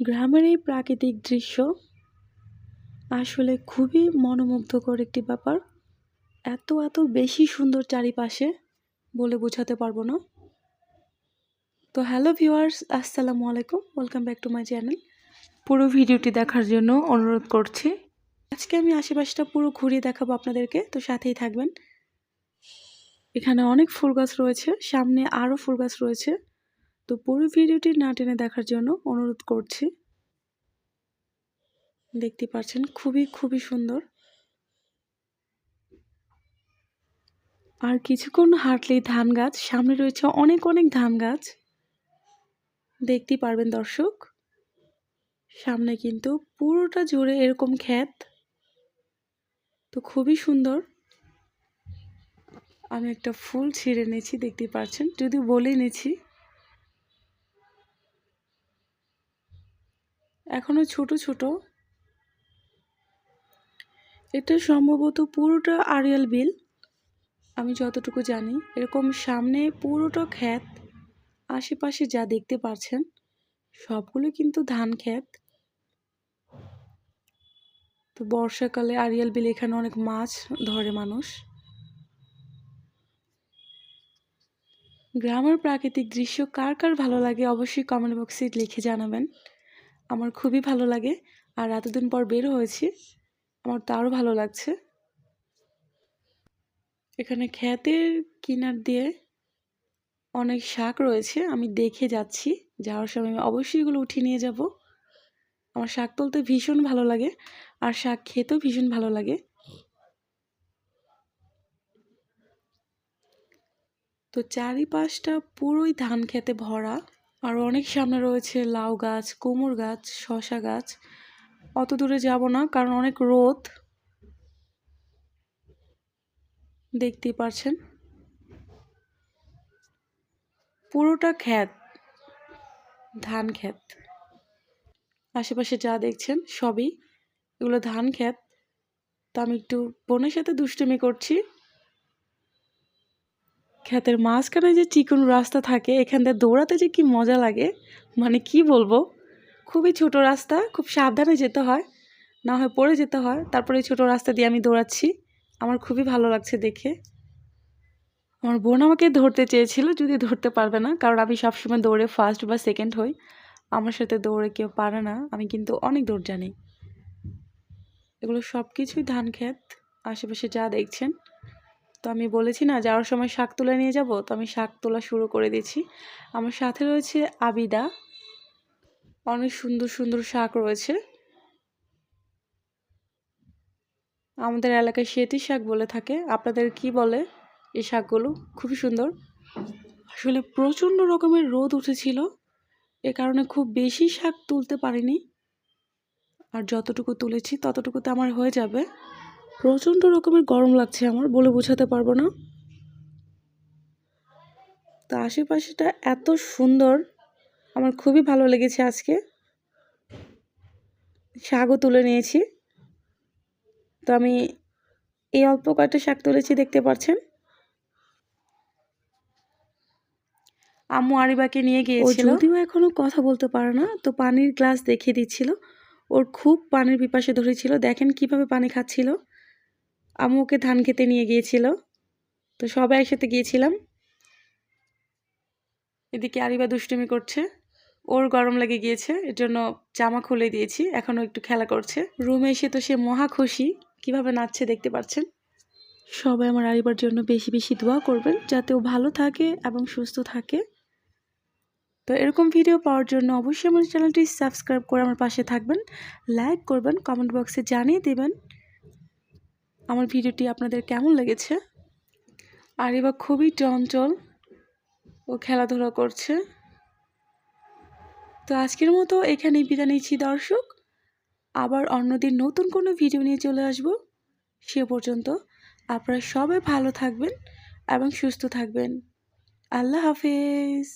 গ্রামের এই প্রাকৃতিক দৃশ্য আসলে খুবই মনোমুগ্ধকর একটি ব্যাপার। এত এত বেশি সুন্দর চারিপাশে বলে বোঝাতে পারব না। তো হ্যালো ভিউয়ার্স, আসসালামু আলাইকুম, welcome back to my channel. পুরো ভিডিওটি দেখার জন্য অনুরোধ করছি। আজকে আমি আশেপাশটা পুরো ঘুরিয়ে দেখাবো আপনাদেরকে, তো সাথেই থাকবেন। এখানে অনেক ফুল গাছ রয়েছে, সামনে আরও ফুল গাছ রয়েছে। তো পুরো ভিডিওটি না টেনে দেখার জন্য অনুরোধ করছি। দেখতে পাচ্ছেন, খুবই খুবই সুন্দর। আর কিছুক্ষণ হাঁটলেই ধান গাছ, সামনে রয়েছে অনেক অনেক ধান গাছ। দেখতে পারবেন দর্শক, সামনে কিন্তু পুরোটা জুড়ে এরকম ক্ষেত। তো খুবই সুন্দর। আমি একটা ফুল ছিঁড়ে নিয়েছি দেখতে পাচ্ছেন? যদি বলে নিয়েছি এখনও ছোট ছোট। এটা সম্ভবত পুরোটা আরিয়াল বিল। আমি যতটুকু জানি, এরকম সামনে পুরোটা ক্ষেত, আশেপাশে যা দেখতে পাচ্ছেন সবগুলো কিন্তু ধান ক্ষেত। তো বর্ষাকালে আরিয়াল বিল এখানে অনেক মাছ ধরে মানুষ। গ্রামের প্রাকৃতিক দৃশ্য কার কার ভালো লাগে অবশ্যই কমেন্ট বক্সে লিখে জানাবেন। আমার খুবই ভালো লাগে। আর এতদিন পর বের হয়েছি, আমার তো আরও ভালো লাগছে। এখানে ক্ষেতের কিনার দিয়ে অনেক শাক রয়েছে, আমি দেখে যাচ্ছি। যাওয়ার সময় আমি অবশ্যই এগুলো উঠিয়ে নিয়ে যাব। আমার শাক তুলতে ভীষণ ভালো লাগে, আর শাক খেতেও ভীষণ ভালো লাগে। তো চারিপাশটা পুরোই ধান খেতে ভরা। আর অনেক সামনে রয়েছে লাউ গাছ কুমড় গাছ শশা গাছ। অত দূরে যাব না, কারণ অনেক রোদ। দেখতেই পারছেন? পুরোটা ক্ষেত, ধান ক্ষেত। আশেপাশে যা দেখছেন, সবই। এগুলো ধান ক্ষেত। তো আমি একটু বোনের সাথে দুষ্টুমি করছি। ক্ষেতের মাঝখানে যে চিকন রাস্তা থাকে, এখান থেকে দৌড়াতে যে কি মজা লাগে? মানে কি বলব? খুবই ছোট রাস্তা, খুব সাবধানে যেতে হয়, না হয় পড়ে যেতে হয়। তারপরে ছোটো রাস্তা দিয়ে আমি দৌড়াচ্ছি। আমার খুবই ভালো লাগছে দেখে। আমার বোন আমাকে ধরতে চেয়েছিল, যদি ধরতে পারবে না, কারণ আমি সবসময় দৌড়ে ফার্স্ট বা সেকেন্ড হই। আমার সাথে দৌড়ে কেউ পারে না, আমি কিন্তু অনেক দৌড় জানি। এগুলো সব কিছুই ধান ক্ষেত, আশেপাশে যা দেখছেন। তো আমি বলেছি না, যাওয়ার সময় শাক তুলে নিয়ে যাব, তো আমি শাক তোলা শুরু করে দিয়েছি। আমার সাথে রয়েছে আবিদা। অনেক সুন্দর সুন্দর শাক রয়েছে। আমাদের এলাকায় সেতি শাক বলে থাকে। আপনাদের কি বলে এই শাকগুলো? খুবই সুন্দর। আসলে প্রচণ্ড রকমের রোদ উঠেছিল। এ কারণে খুব বেশি শাক তুলতে পারিনি। আর যতটুকু তুলেছি, ততটুকুতে আমার হয়ে যাবে। প্রচণ্ড রকমের গরম লাগছে আমার বলে বোঝাতে পারব না। তো আশেপাশেটা এত সুন্দর আমার খুবই ভালো লেগেছে আজকে। শাকও তুলে নিয়েছি। তো আমি এই অল্প কয়েকটা শাক তুলেছি দেখতে পাচ্ছেন আম্মু আরিবাকে নিয়ে গিয়েছিল। যদিও এখনও কথা বলতে পারে না তো পানির গ্লাস দেখিয়ে দিচ্ছিল। ওর খুব পানির পিপাসে ধরেছিল। দেখেন কীভাবে পানি খাচ্ছিল। আম্মু ওকে ধান খেতে নিয়ে গিয়েছিল। তো সবাই একসাথে গিয়েছিলাম। এদিকে আরিবা দুষ্টুমি করছে। ওর গরম লেগে গিয়েছে এর জন্য জামা খুলে দিয়েছি, এখনও একটু খেলা করছে। রুমে এসে তো সে মহা খুশি। কীভাবে নাচছে দেখতে পাচ্ছেন? সবাই আমার আরিবার জন্য বেশি বেশি দোয়া করবেন, যাতে ও ভালো থাকে এবং সুস্থ থাকে। তো এরকম ভিডিও পাওয়ার জন্য অবশ্যই আমার চ্যানেলটি সাবস্ক্রাইব করে আমার পাশে থাকবেন, লাইক করবেন, কমেন্ট বক্সে জানিয়ে দেবেন। আমার ভিডিওটি আপনাদের কেমন লেগেছে? আর এবার খুবই চঞ্চল ও খেলাধুলা করছে। তো আজকের মতো এখানেই বিদায় নিচ্ছি দর্শক। আবার অন্যদিন নতুন কোনো ভিডিও নিয়ে চলে আসব। সে পর্যন্ত আপনারা সবাই ভালো থাকবেন এবং সুস্থ থাকবেন। আল্লাহ হাফেজ।